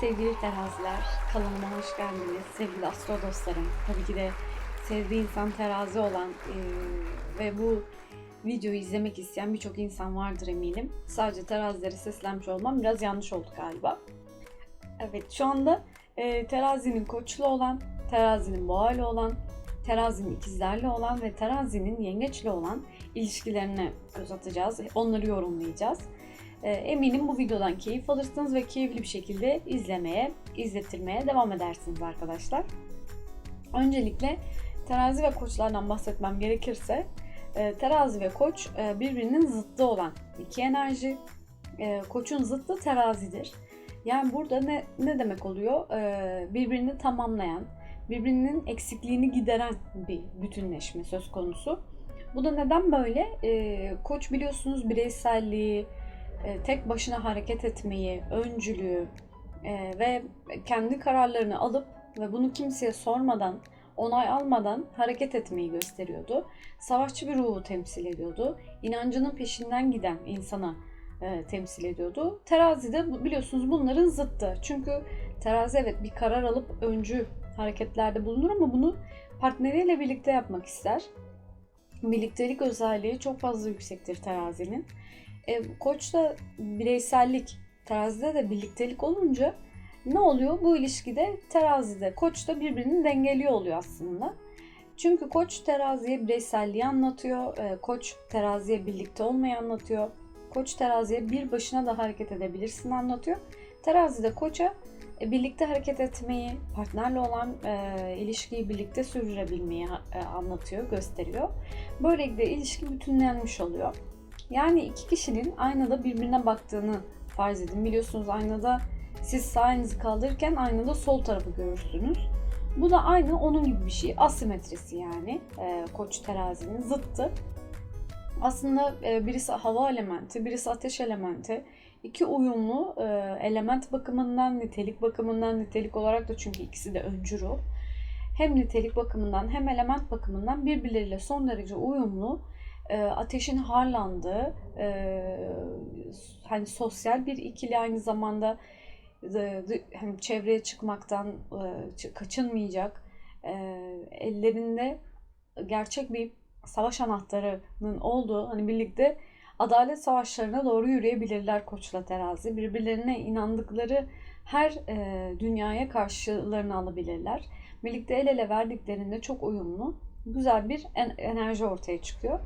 sevgili teraziler. Kanalıma hoş geldiniz sevgili astro dostlarım. Tabii ki de sevdiği insan terazi olan eee, ve bu videoyu izlemek isteyen birçok insan vardır eminim. Sadece terazilere seslenmiş olmam biraz yanlış oldu galiba. Evet şu anda eee, terazinin koçlu olan, terazinin boğayla olan, terazinin ikizlerle olan ve terazinin yengeçle olan ilişkilerine göz atacağız. Onları yorumlayacağız. E, Eminim bu videodan keyif alırsınız ve keyifli bir şekilde izlemeye, izletirmeye devam edersiniz arkadaşlar. Öncelikle terazi ve koçlardan bahsetmem gerekirse e, terazi ve koç e, birbirinin zıttı olan iki enerji. E, Koçun zıttı terazidir. Yani burada ne, ne demek oluyor? Birbirini tamamlayan, birbirinin eksikliğini gideren bir bütünleşme söz konusu. Bu da neden böyle? Koç biliyorsunuz bireyselliği, tek başına hareket etmeyi, öncülüğü e, ve kendi kararlarını alıp ve bunu kimseye sormadan, onay almadan hareket etmeyi gösteriyordu. Savaşçı bir ruhu temsil ediyordu. İnancının peşinden giden insana e, temsil ediyordu. Terazi de biliyorsunuz bunların zıttı. Çünkü terazi evet bir karar alıp öncü hareketlerde bulunur ama bunu partneriyle birlikte yapmak ister. Birliktelik özelliği çok fazla yüksektir terazinin. E, koçta bireysellik, terazide de birliktelik olunca ne oluyor? Bu ilişkide terazide, koç da birbirini dengeliyor oluyor aslında. Çünkü koç teraziye bireyselliği anlatıyor, e, koç teraziye birlikte olmayı anlatıyor, koç teraziye bir başına da hareket edebilirsin anlatıyor. Terazide koça e, birlikte hareket etmeyi, partnerle olan e, ilişkiyi birlikte sürdürebilmeyi e, anlatıyor, gösteriyor. Böylelikle ilişki bütünlenmiş oluyor. Yani iki kişinin aynada birbirine baktığını farz edin. Biliyorsunuz aynada siz sağ elinizi kaldırırken aynada sol tarafı görürsünüz. Bu da aynı onun gibi bir şey. Asimetrisi yani. Ee, koç terazinin zıttı. Aslında e, birisi hava elementi, birisi ateş elementi. İki uyumlu e, element bakımından, nitelik bakımından, nitelik olarak da çünkü ikisi de öncü ruh. Hem nitelik bakımından hem element bakımından birbirleriyle son derece uyumlu e, ateşin harlandığı e, hani sosyal bir ikili aynı zamanda e, hani çevreye çıkmaktan e, çı- kaçınmayacak e, ellerinde gerçek bir savaş anahtarının olduğu hani birlikte adalet savaşlarına doğru yürüyebilirler koçla terazi birbirlerine inandıkları her e, dünyaya karşılarını alabilirler birlikte el ele verdiklerinde çok uyumlu güzel bir en- enerji ortaya çıkıyor.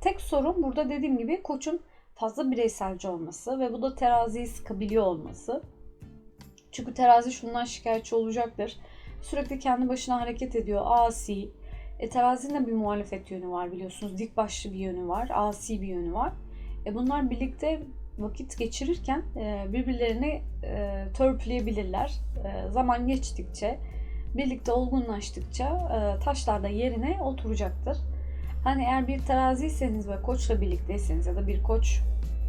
Tek sorun burada dediğim gibi koçun fazla bireyselci olması ve bu da teraziyi sıkabiliyor olması. Çünkü terazi şundan şikayetçi olacaktır. Sürekli kendi başına hareket ediyor. Asi. E, terazinin de bir muhalefet yönü var biliyorsunuz. Dik başlı bir yönü var. Asi bir yönü var. E, bunlar birlikte vakit geçirirken e, birbirlerini e, törpüleyebilirler. E, zaman geçtikçe, birlikte olgunlaştıkça taşlar da yerine oturacaktır. Hani eğer bir teraziyseniz ve koçla birlikteyseniz ya da bir koç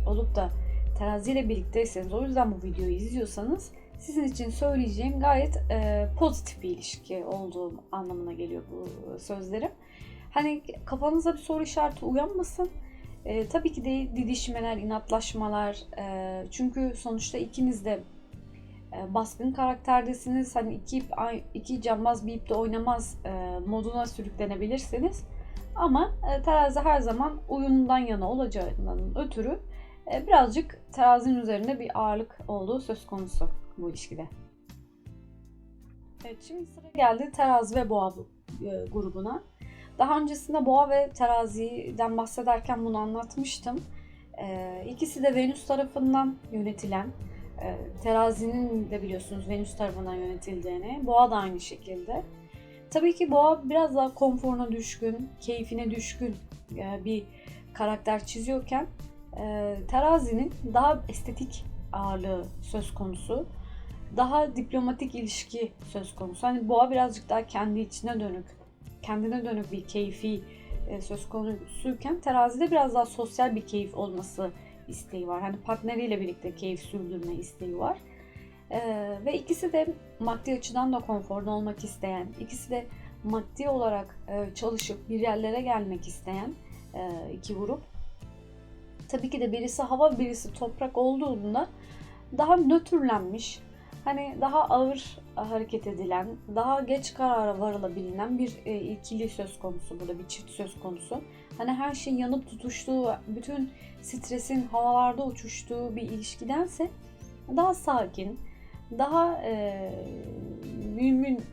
olup da teraziyle birlikteyseniz o yüzden bu videoyu izliyorsanız sizin için söyleyeceğim gayet e, pozitif bir ilişki olduğu anlamına geliyor bu sözlerim. Hani kafanıza bir soru işareti uyanmasın. E, tabii ki de didişmeler, inatlaşmalar. e, çünkü sonuçta ikiniz de e, baskın karakterdesiniz. Hani iki, ip, iki cambaz bir ipte oynamaz e, moduna sürüklenebilirsiniz. Ama e, terazi her zaman uyumdan yana olacağından ötürü e, birazcık terazinin üzerinde bir ağırlık olduğu söz konusu bu ilişkide. Evet şimdi sıra geldi terazi ve boğa e, grubuna. Daha öncesinde boğa ve teraziden bahsederken bunu anlatmıştım. İkisi de Venüs tarafından yönetilen, terazinin de biliyorsunuz Venüs tarafından yönetildiğini, boğa da aynı şekilde. Tabii ki boğa biraz daha konforuna düşkün, keyfine düşkün e, bir karakter çiziyorken e, terazinin daha estetik ağırlığı söz konusu. Daha diplomatik ilişki söz konusu. Hani boğa birazcık daha kendi içine dönük, kendine dönük bir keyfi e, söz konusuyken terazide biraz daha sosyal bir keyif olması isteği var. Hani partneriyle birlikte keyif sürdürme isteği var. Ee, ve ikisi de maddi açıdan da konforlu olmak isteyen, ikisi de maddi olarak e, çalışıp bir yerlere gelmek isteyen e, iki grup. Tabii ki de birisi hava, birisi toprak olduğunda daha nötrlenmiş, hani daha ağır hareket edilen, daha geç karara varılabilen bir e, ikili söz konusu burada, bir çift söz konusu. Hani her şeyin yanıp tutuştuğu, bütün stresin havalarda uçuştuğu bir ilişkidense daha sakin, daha e, mümin,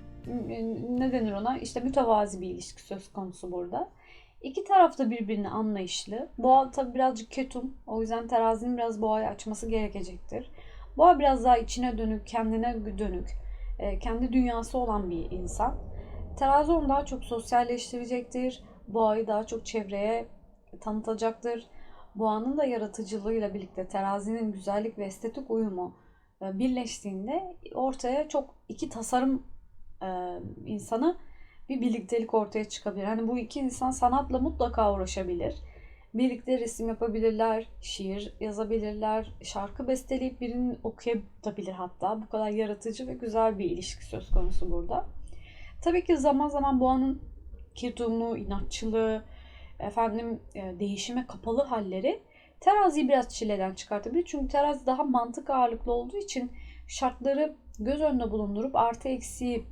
ne denir ona? İşte mütevazi bir ilişki söz konusu burada. İki taraf da birbirini anlayışlı. Boğa tabi birazcık ketum. O yüzden terazinin biraz boğayı açması gerekecektir. Boğa biraz daha içine dönük, kendine dönük, e, kendi dünyası olan bir insan. Terazi onu daha çok sosyalleştirecektir. Boğayı daha çok çevreye tanıtacaktır. Boğanın da yaratıcılığıyla birlikte terazinin güzellik ve estetik uyumu birleştiğinde ortaya çok iki tasarım e, insanı bir birliktelik ortaya çıkabilir. Hani bu iki insan sanatla mutlaka uğraşabilir. Birlikte resim yapabilirler, şiir yazabilirler, şarkı besteleyip birinin okuyabilir hatta. Bu kadar yaratıcı ve güzel bir ilişki söz konusu burada. Tabii ki zaman zaman boğanın kirtumu, inatçılığı, efendim e, değişime kapalı halleri teraziyi biraz çileden çıkartabilir. Çünkü terazi daha mantık ağırlıklı olduğu için şartları göz önünde bulundurup artı eksiği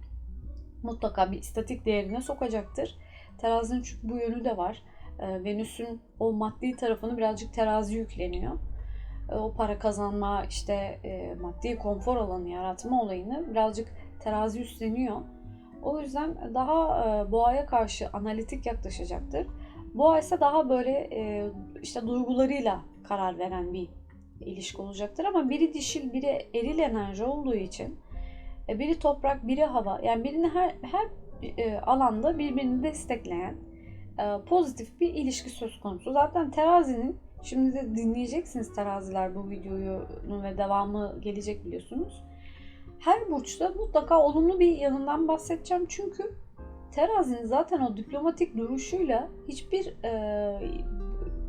mutlaka bir istatik değerine sokacaktır. Terazinin çünkü bu yönü de var. E, Venüs'ün o maddi tarafını birazcık terazi yükleniyor. E, o para kazanma, işte e, maddi konfor alanı yaratma olayını birazcık terazi üstleniyor. O yüzden daha e, boğaya karşı analitik yaklaşacaktır. Boğa ise daha böyle e, işte duygularıyla karar veren bir ilişki olacaktır ama biri dişil, biri eril enerji olduğu için e, biri toprak, biri hava. Yani birini her her e, alanda birbirini destekleyen e, pozitif bir ilişki söz konusu. Zaten terazinin şimdi de dinleyeceksiniz teraziler bu videoyu ve devamı gelecek biliyorsunuz. Her burçta mutlaka olumlu bir yanından bahsedeceğim çünkü terazinin zaten o diplomatik duruşuyla hiçbir e,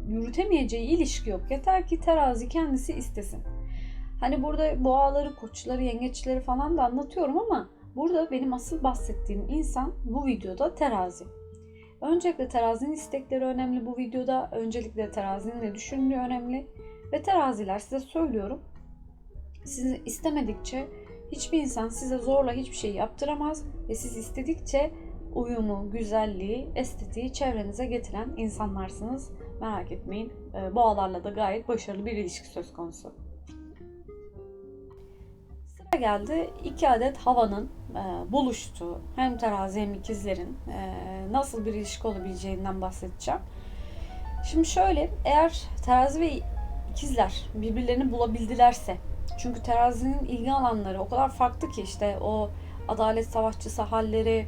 yürütemeyeceği ilişki yok. Yeter ki terazi kendisi istesin. Hani burada boğaları, koçları, yengeçleri falan da anlatıyorum ama burada benim asıl bahsettiğim insan bu videoda terazi. Öncelikle terazinin istekleri önemli bu videoda. Öncelikle terazinin ne düşündüğü önemli. Ve teraziler size söylüyorum. Sizi istemedikçe hiçbir insan size zorla hiçbir şey yaptıramaz ve siz istedikçe uyumu, güzelliği, estetiği çevrenize getiren insanlarsınız. Merak etmeyin. Ee, boğalarla da gayet başarılı bir ilişki söz konusu. Sıra geldi iki adet havanın e, buluştuğu hem terazi hem ikizlerin e, nasıl bir ilişki olabileceğinden bahsedeceğim. Şimdi şöyle eğer terazi ve ikizler birbirlerini bulabildilerse çünkü terazinin ilgi alanları o kadar farklı ki işte o adalet savaşçısı halleri,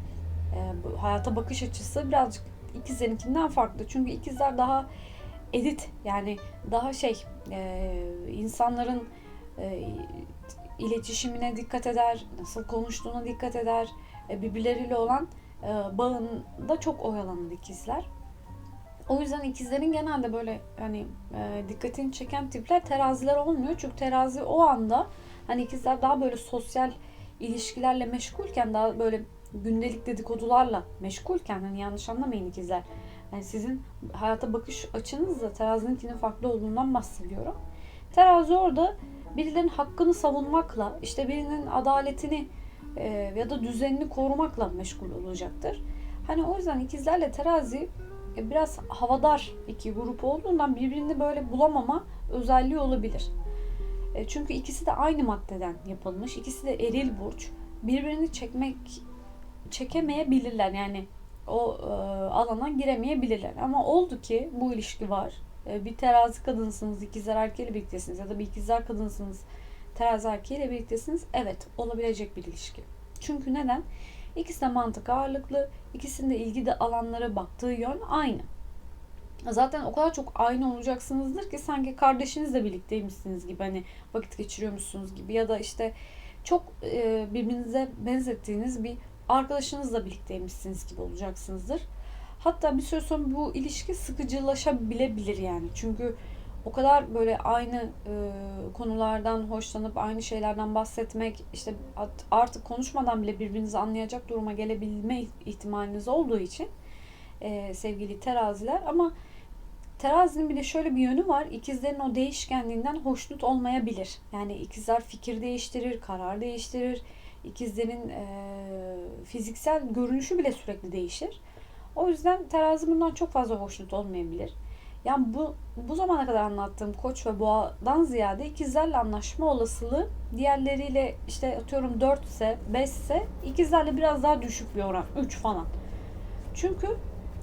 e, hayata bakış açısı birazcık ikizlerinkinden farklı. Çünkü ikizler daha edit yani daha şey e, insanların e, iletişimine dikkat eder, nasıl konuştuğuna dikkat eder, e, birbirleriyle olan e, bağında çok oyalanır ikizler. O yüzden ikizlerin genelde böyle hani e, dikkatini çeken tipler teraziler olmuyor. Çünkü terazi o anda hani ikizler daha böyle sosyal ilişkilerle meşgulken daha böyle gündelik dedikodularla meşgulken hani yanlış anlamayın ikizler. Yani sizin hayata bakış açınızla terazininkinin farklı olduğundan bahsediyorum. Terazi orada birilerinin hakkını savunmakla, işte birinin adaletini e, ya da düzenini korumakla meşgul olacaktır. Hani o yüzden ikizlerle terazi e, biraz havadar iki grup olduğundan birbirini böyle bulamama özelliği olabilir. E, çünkü ikisi de aynı maddeden yapılmış. İkisi de eril burç. Birbirini çekmek çekemeyebilirler. Yani o e, alana giremeyebilirler. Ama oldu ki bu ilişki var. E, bir terazi kadınsınız, ikizler erkeğiyle birliktesiniz ya da bir ikizler kadınsınız, terazi erkeğiyle birliktesiniz. Evet, olabilecek bir ilişki. Çünkü neden? İkisi de mantık ağırlıklı, ikisinde ilgi de alanlara baktığı yön aynı. Zaten o kadar çok aynı olacaksınızdır ki sanki kardeşinizle birlikteymişsiniz gibi hani vakit geçiriyormuşsunuz gibi ya da işte çok e, birbirinize benzettiğiniz bir arkadaşınızla birlikteymişsiniz gibi olacaksınızdır. Hatta bir süre sonra bu ilişki sıkıcılaşabilebilir yani. Çünkü o kadar böyle aynı e, konulardan hoşlanıp aynı şeylerden bahsetmek işte artık konuşmadan bile birbirinizi anlayacak duruma gelebilme ihtimaliniz olduğu için e, sevgili teraziler ama terazinin bir de şöyle bir yönü var. İkizlerin o değişkenliğinden hoşnut olmayabilir. Yani ikizler fikir değiştirir, karar değiştirir. İkizlerin e, fiziksel görünüşü bile sürekli değişir. O yüzden terazi bundan çok fazla hoşnut olmayabilir. Yani bu bu zamana kadar anlattığım koç ve boğadan ziyade ikizlerle anlaşma olasılığı diğerleriyle işte atıyorum 4 ise 5 ise ikizlerle biraz daha düşük bir oran. 3 falan. Çünkü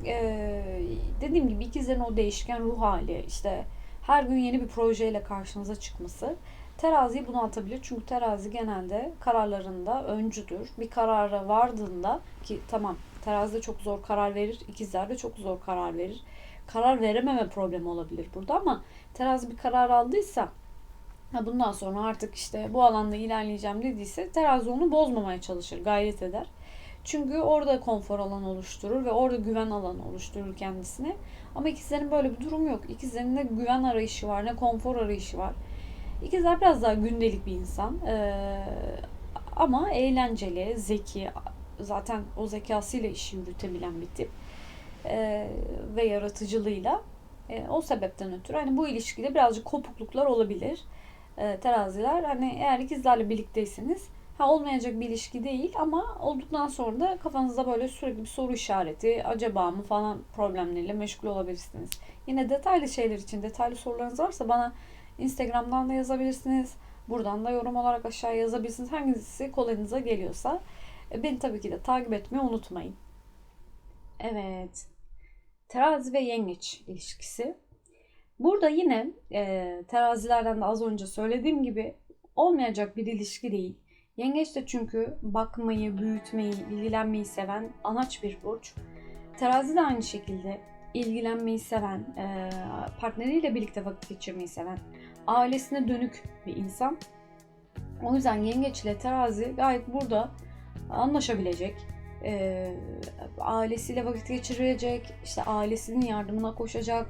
ee, dediğim gibi ikizlerin o değişken ruh hali işte her gün yeni bir projeyle karşınıza çıkması teraziyi bunaltabilir. Çünkü terazi genelde kararlarında öncüdür. Bir karara vardığında ki tamam terazi de çok zor karar verir. ikizler de çok zor karar verir. Karar verememe problemi olabilir burada ama terazi bir karar aldıysa ha bundan sonra artık işte bu alanda ilerleyeceğim dediyse terazi onu bozmamaya çalışır, gayret eder. Çünkü orada konfor alanı oluşturur ve orada güven alanı oluşturur kendisine. Ama ikizlerin böyle bir durum yok. İkizlerin ne güven arayışı var ne konfor arayışı var. İkizler biraz daha gündelik bir insan. Ee, ama eğlenceli, zeki, zaten o zekasıyla işi yürütebilen bir tip. Ee, ve yaratıcılığıyla. Ee, o sebepten ötürü hani bu ilişkide birazcık kopukluklar olabilir. Ee, teraziler hani eğer ikizlerle birlikteyseniz Ha olmayacak bir ilişki değil ama olduktan sonra da kafanızda böyle sürekli bir soru işareti, acaba mı falan problemleriyle meşgul olabilirsiniz. Yine detaylı şeyler için detaylı sorularınız varsa bana Instagram'dan da yazabilirsiniz. Buradan da yorum olarak aşağıya yazabilirsiniz. Hangisi kolayınıza geliyorsa. E, beni tabii ki de takip etmeyi unutmayın. Evet. Terazi ve yengeç ilişkisi. Burada yine e, terazilerden de az önce söylediğim gibi olmayacak bir ilişki değil. Yengeç de çünkü bakmayı, büyütmeyi, ilgilenmeyi seven anaç bir burç. Terazi de aynı şekilde ilgilenmeyi seven, e, partneriyle birlikte vakit geçirmeyi seven, ailesine dönük bir insan. O yüzden yengeç ile terazi gayet burada anlaşabilecek, e, ailesiyle vakit geçirecek, işte ailesinin yardımına koşacak,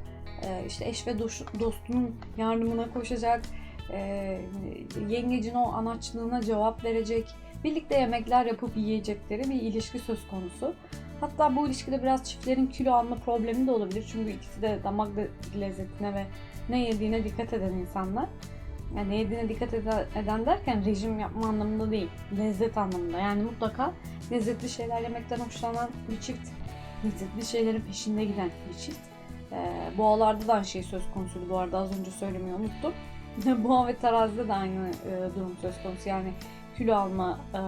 e, işte eş ve dostunun yardımına koşacak, e, yengecin o anaçlığına cevap verecek, birlikte yemekler yapıp yiyecekleri bir ilişki söz konusu. Hatta bu ilişkide biraz çiftlerin kilo alma problemi de olabilir. Çünkü ikisi de damak lezzetine ve ne yediğine dikkat eden insanlar. Yani ne yediğine dikkat eden derken rejim yapma anlamında değil, lezzet anlamında. Yani mutlaka lezzetli şeyler yemekten hoşlanan bir çift, lezzetli şeylerin peşinde giden bir çift. Ee, boğalarda da aynı şey söz konusuydu bu arada az önce söylemeyi unuttum. Boğa ve terazide de aynı e, durum söz konusu. Yani kilo alma e,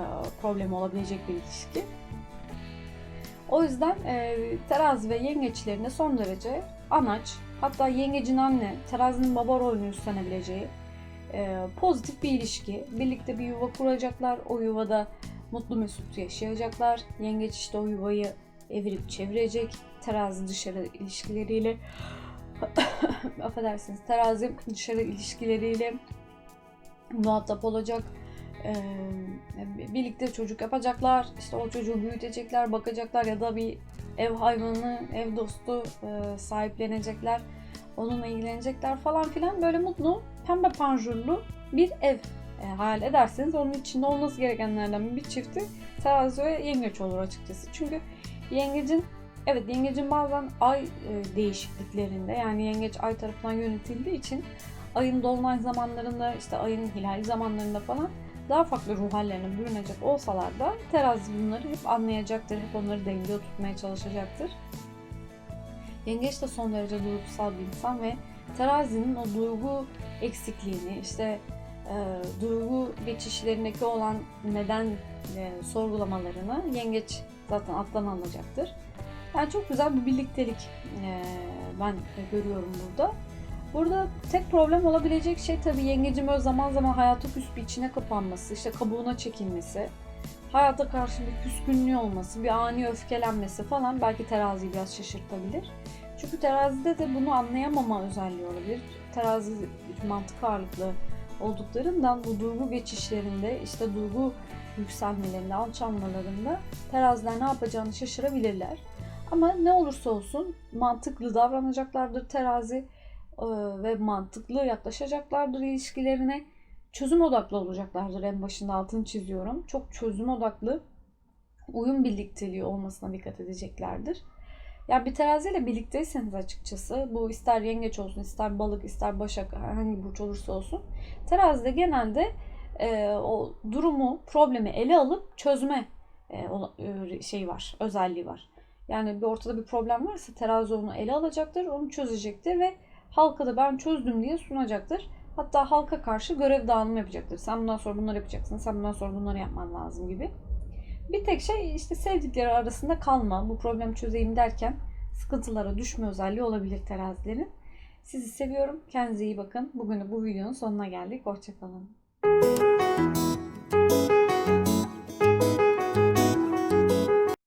problemi olabilecek bir ilişki. O yüzden e, terazi ve yengeçlerinde son derece anaç, hatta yengecin anne, terazinin baba rolünü üstlenebileceği e, pozitif bir ilişki. Birlikte bir yuva kuracaklar. O yuvada mutlu mesut yaşayacaklar. Yengeç işte o yuvayı evirip çevirecek. Terazi dışarı ilişkileriyle affedersiniz terazi dışarı ilişkileriyle muhatap olacak. Ee, birlikte çocuk yapacaklar. İşte o çocuğu büyütecekler, bakacaklar ya da bir ev hayvanı, ev dostu e, sahiplenecekler. Onunla ilgilenecekler falan filan. Böyle mutlu, pembe panjurlu bir ev e, hayal ederseniz onun içinde olması gerekenlerden bir çifti terazi ve yengeç olur açıkçası. Çünkü yengecin Evet yengecin bazen ay e, değişikliklerinde yani yengeç ay tarafından yönetildiği için ayın dolunay zamanlarında işte ayın hilal zamanlarında falan daha farklı ruh hallerine bürünecek olsalar da terazi bunları hep anlayacaktır. Hep onları dengede tutmaya çalışacaktır. Yengeç de son derece duygusal bir insan ve terazinin o duygu eksikliğini işte e, duygu geçişlerindeki olan neden e, sorgulamalarını yengeç zaten alttan alacaktır. Yani çok güzel bir birliktelik ben görüyorum burada. Burada tek problem olabilecek şey tabii yengecim böyle zaman zaman hayata küs bir içine kapanması, işte kabuğuna çekilmesi, hayata karşı bir küskünlüğü olması, bir ani öfkelenmesi falan belki teraziyi biraz şaşırtabilir. Çünkü terazide de bunu anlayamama özelliği olabilir. Terazi mantık ağırlıklı olduklarından bu duygu geçişlerinde, işte duygu yükselmelerinde, alçalmalarında teraziler ne yapacağını şaşırabilirler. Ama ne olursa olsun mantıklı davranacaklardır terazi ve mantıklı yaklaşacaklardır ilişkilerine. Çözüm odaklı olacaklardır en başında altını çiziyorum. Çok çözüm odaklı uyum birlikteliği olmasına dikkat edeceklerdir. Ya bir teraziyle birlikteyseniz açıkçası bu ister yengeç olsun, ister balık, ister başak hangi burç olursa olsun. Terazide genelde e, o durumu, problemi ele alıp çözme e, e, şeyi var, özelliği var. Yani bir ortada bir problem varsa terazi onu ele alacaktır, onu çözecektir ve halka da ben çözdüm diye sunacaktır. Hatta halka karşı görev dağılımı yapacaktır. Sen bundan sonra bunları yapacaksın, sen bundan sonra bunları yapman lazım gibi. Bir tek şey işte sevdikleri arasında kalma, bu problemi çözeyim derken sıkıntılara düşme özelliği olabilir terazilerin. Sizi seviyorum. Kendinize iyi bakın. Bugün de bu videonun sonuna geldik. Hoşçakalın.